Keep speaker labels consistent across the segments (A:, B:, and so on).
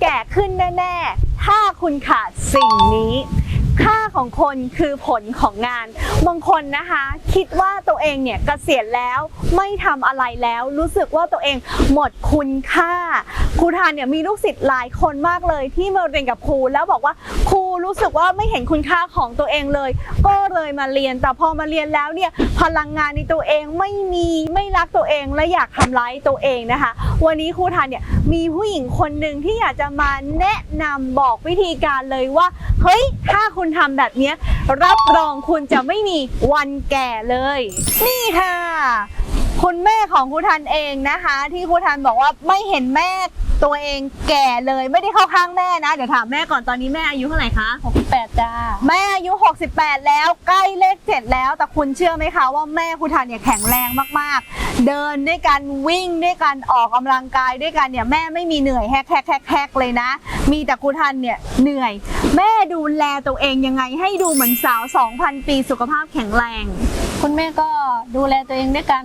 A: แก่ขึ้นแน่ ๆ ถ้าคุณขาดสิ่งนี้ ค่าของคนคือผลของงาน บางคนนะคะ คิดว่าตัวเองเนี่ยเกษียณแล้วไม่ทำอะไรแล้ว รู้สึกว่าตัวเองหมดคุณค่า ครูทานเนี่ยมีลูกศิษย์หลายคนมากเลยที่มาเรียนกับครูแล้วบอกว่าครูรู้สึกว่าไม่เห็นคุณค่าของตัวเองเลย ก็เลยมาเรียนแต่พอมาเรียนแล้วเนี่ยพลังงานในตัวเองไม่มีไม่รักตัวเองและอยากทำร้ายตัวเองนะคะ วันนี้ครูทานเนี่ยมีผู้หญิงคนหนึ่งที่อยากจะมาแนะนำบอกวิธีการเลยว่าเฮ้ยถ้าคุณทำแบบนี้รับรองคุณจะไม่มีวันแก่เลย นี่ค่ะ คุณแม่ของครูทันเองนะคะ ที่ครูทันบอกว่าไม่เห็นแม่ตัวเองแก่เลยไม่ได้เข้าข้างแม่นะ เดี๋ยวถามแม่ก่อนตอนนี้แม่อายุเท่าไหร่คะ
B: 68จ้า
A: แม่อายุ 68 แล้วใกล้เลขเจ็ดแล้ว แต่คุณเชื่อไหมคะว่าแม่ครูทันเนี่ยแข็งแรงมากๆ เดินด้วยกันวิ่งด้วยกันออกกำลังกายด้วยกันเนี่ยแม่ไม่มีเหนื่อยแฮกแฮกแฮกแฮกเลยนะ มีแต่ครูทันเนี่ยเหนื่อย แม่ดูแลตัวเองยังไงให้ดูเหมือนสาว 2,000 ปีสุขภาพแข็งแรง
B: คุณแม่ก็ดูแลตัวเองด้วยกัน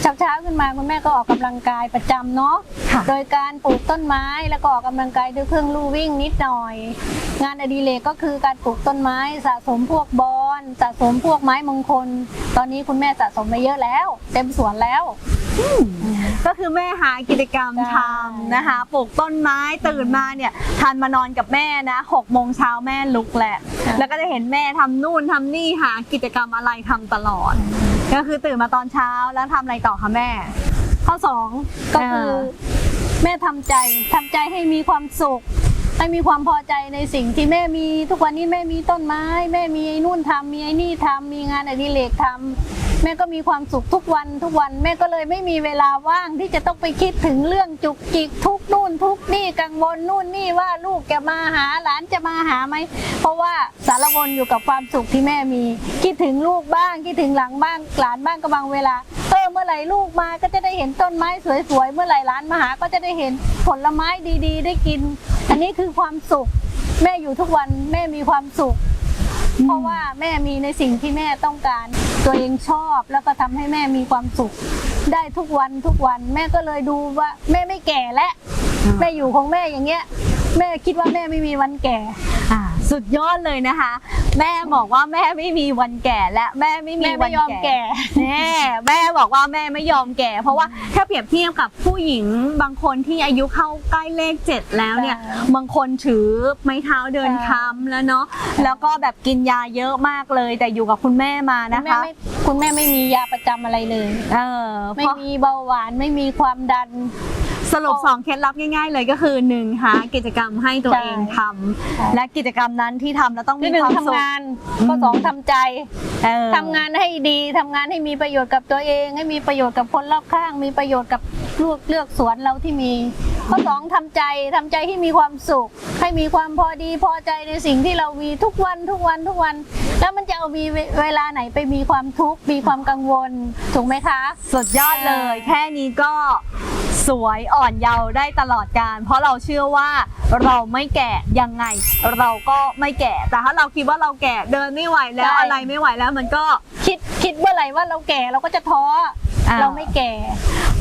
B: เช้าเช้าๆขึ้นมาคุณแม่ก็ออกกำลังกายประจำเนาะ
A: ค่ะ
B: โดยการปลูกต้นไม้แล้วก็ออกกำลังกายด้วยเครื่องลู่วิ่งนิดหน่อย งานอดิเรกก็คือการปลูกต้นไม้สะสมพวกบอนสะสมพวกไม้มงคล ตอนนี้คุณแม่สะสมไปเยอะแล้ว เต็มสวนแล้ว
A: ก็คือแม่หากิจกรรม
B: ใช่
A: ทำนะคะ ปลูกต้นไม้ตื่นมาเนี่ยทันมานอนกับแม่นะหกโมงเช้าแม่ลุกแหละ แล้วก็จะเห็นแม่ทำนู่นทำนี่หากิจกรรมอะไรทำตลอด ก็คือตื่นมาตอนเช้าแล้วทำอะไรต่อคะแม่
B: ข้อสองก็คือ
A: เออ
B: แม่ทำใจทำใจให้มีความสุข ให้มีความพอใจในสิ่งที่แม่มีทุกวันนี้แม่มีต้นไม้ แม่มีไอ้นู่นทำมีไอ้นี่ทำมีงานอดิเรกทำแม่ก็มีความสุขทุกวันทุกวันแม่ก็เลยไม่มีเวลาว่างที่จะต้องไปคิดถึงเรื่องจุกจิกทุกนู่นทุกนี่กังวลนู่นนี่ว่าลูกจะมาหาหลานจะมาหาไหมเพราะว่าสารวนอยู่กับความสุขที่แม่มี คิดถึงลูกบ้างคิดถึงหลังบ้างหลานบ้างก็บางเวลาเออเมื่อไหร่ลูกมาก็จะได้เห็นต้นไม้สวยๆเมื่อไหร่ร้านมาหาก็จะได้เห็นผลไม้ดีๆ ได้กิน อันนี้คือความสุข แม่อยู่ทุกวันแม่มีความสุข เพราะว่าแม่มีในสิ่งที่แม่ต้องการ ตัวเองชอบแล้วก็ทำให้แม่มีความสุข ได้ทุกวันทุกวันแม่ก็เลยดูว่า แม่ไม่แก่และแม่อยู่ของแม่อย่างเงี้ย แม่คิดว่าแม่ไม่มีวันแก่
A: อ่าสุดยอดเลยนะคะ แม่บอกว่าแม่ไม่มีวันแก่และแม่ไม่มี
B: แม่
A: วั
B: ไม่
A: น
B: ยอมแก่
A: แน่แม่บอกว่าแม่ไม่ยอมแก่ เพราะว่าถ้าเปรียบเทียบกับผู้หญิงบางคนที่อายุเข้าใกล้เลขเจ็ดแล้วเนี่ย
B: ใช่
A: บางคนถือไม้เท้าเดิน
B: ใช่
A: ค้ำแล้วเนาะแล้วก็แบบกินยาเยอะมากเลย แต่อยู่กับคุณแม่มา
B: คุณ
A: นะ
B: แม่
A: คะ
B: ไม่คุณแม่ไม่มียาประจำอะไรเลย
A: เออ
B: ไม่
A: เพราะ
B: มีเบาหวานไม่มีความดัน
A: สรุปสองเคล็ดลับง่าย ๆ เลยก็คือหนึ่งหากิจกรรมให้ตัว
B: ใช่
A: เองทำ
B: ใช่
A: และกิจกรรมนั้นที่ทำแล้วต้องมี
B: ที่หนึ่
A: ค
B: ง
A: วามสุข
B: ทำงาน
A: อืม
B: ข้อสองทำใจ
A: เออ
B: ทำงานให้ดีทำงานให้มีประโยชน์กับตัวเอง ให้มีประโยชน์กับคนรอบข้าง มีประโยชน์กับลูกเลือกสวนเราที่มี ข้อสองทำใจทำใจให้มีความสุข ให้มีความพอดีพอใจในสิ่งที่เรามีทุกวันทุกวันทุกวัน แล้วมันจะเอามีเวเวลาไหนไปมีความทุกข์มีความกังวลถูกไหมคะ
A: สุดยอดเลย
B: ใช่
A: แค่นี้ก็ สวยอ่อนเยาว์ได้ตลอดการ เพราะเราเชื่อว่าเราไม่แก่ยังไง เราก็ไม่แก่ แต่ถ้าเราคิดว่าเราแก่เดินไม่ไหวแล้วอะไรไม่ไหวแล้วมันก็
B: คิดคิดเมื่อไหร่ว่าเราแก่เราก็จะท้อ
A: อ่า
B: เราไม่แก่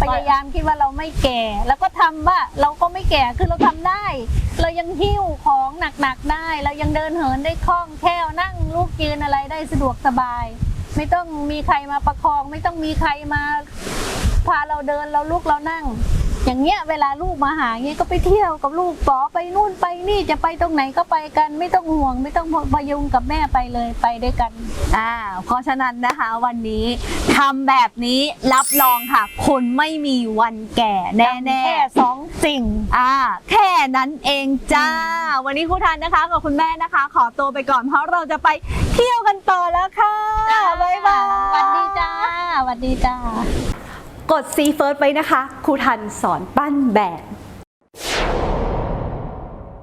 B: พยายามคิดว่าเราไม่แก่ แล้วก็ทำว่าเราก็ไม่แก่คือเราทำได้ เรายังหิ้วของหนักๆได้ เรายังเดินเหินได้คล่องแคล่วนั่งลูกยืนอะไรได้สะดวกสบาย ไม่ต้องมีใครมาประคอง ไม่ต้องมีใครมา พาเราเดินเราลุกเรานั่ง อย่างเงี้ยเวลาลูกมาหาเงี้ยก็ไปเที่ยวกับลูกป๋อไปนู่นไปนี่จะไปตรงไหนก็ไปกัน ไม่ต้องห่วง ไม่ต้องพยุงกับแม่ไปเลยไปด้วยกัน
A: อ่าเพราะฉะนั้นนะคะวันนี้ทำแบบนี้รับรองค่ะคุณไม่มีวันแก่แน่ๆ
B: แค่สองสิ่ง
A: อ่าแค่นั้นเองจ้า วันนี้ครูทันนะคะกับคุณแม่นะคะ ขอตัวไปก่อนเพราะเราจะไปเที่ยวกันต่อแล้วค่ะบ๊ายบาย
B: สวัสดีจ้า สวัสดีจ้า
A: กดซีเฟิร์สไว้นะคะครูทันสอนปั้นแบบ